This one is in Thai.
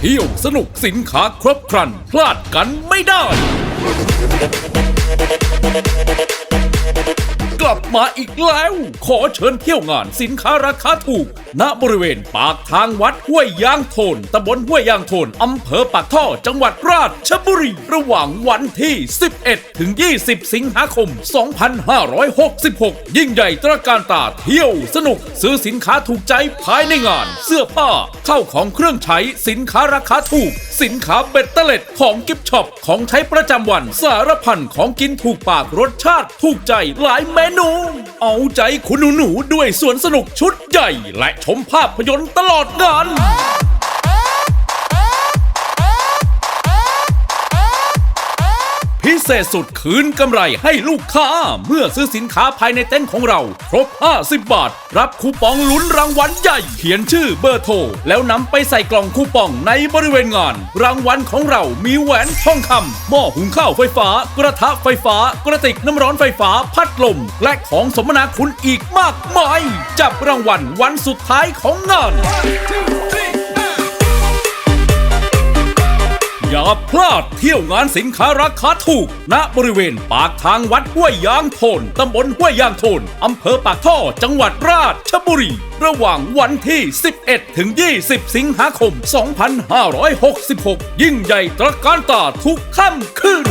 เที่ยวสนุกสินค้าครบครัน พลาดกันไม่ได้ มาอีกแล้ว ขอเชิญเที่ยวงานสินค้าราคาถูก ณบริเวณปากทางวัดห้วยยางโทนตำบลห้วยยางโทนอำเภอปากท่อจังหวัดราชบุรีระหว่างวันที่ 11 ถึง 20 สิงหาคม 2566 ยิ่งใหญ่ตระการตาเที่ยวสนุกซื้อสินค้าถูกใจภายในงาน เสื้อผ้าเข้าของเครื่องใช้สินค้าราคาถูก สินค้าเบ็ดเตล็ดของกิฟช็อปของใช้ประจำวันสารพันของกินถูกปากรสชาติถูกใจหลายเมนูเอาใจคุณหนูๆด้วยสวนสนุกชุดใหญ่ และชมภาพยนตร์ตลอดงาน พิเศษสุดคืนกำไรให้ลูกค้า เมื่อซื้อสินค้าภายในเต็นท์ของเรา ครบ 50 บาท รับคูปองลุ้นรางวัลใหญ่ เขียนชื่อเบอร์โทร แล้วนำไปใส่กล่องคูปองในบริเวณงาน รางวัลของเรามีแหวนทองคำหม้อหุงข้าวไฟฟ้า กระทะไฟฟ้า กระติกน้ำร้อนไฟฟ้าพัดลม และของสมนาคุณอีกมากมาย จับรางวัลวันสุดท้ายของงาน อย่าพลาดเที่ยวงานสินค้าราคาถูก ณบริเวณปากทางวัดห้วยยางโทนตำบลห้วยยางโทนอำเภอปากท่อจังหวัดราชบุรี ระหว่างวันที่ 11 ถึง 20 สิงหาคม 2566 ยิ่งใหญ่ตระการตาทุกค่ำคืน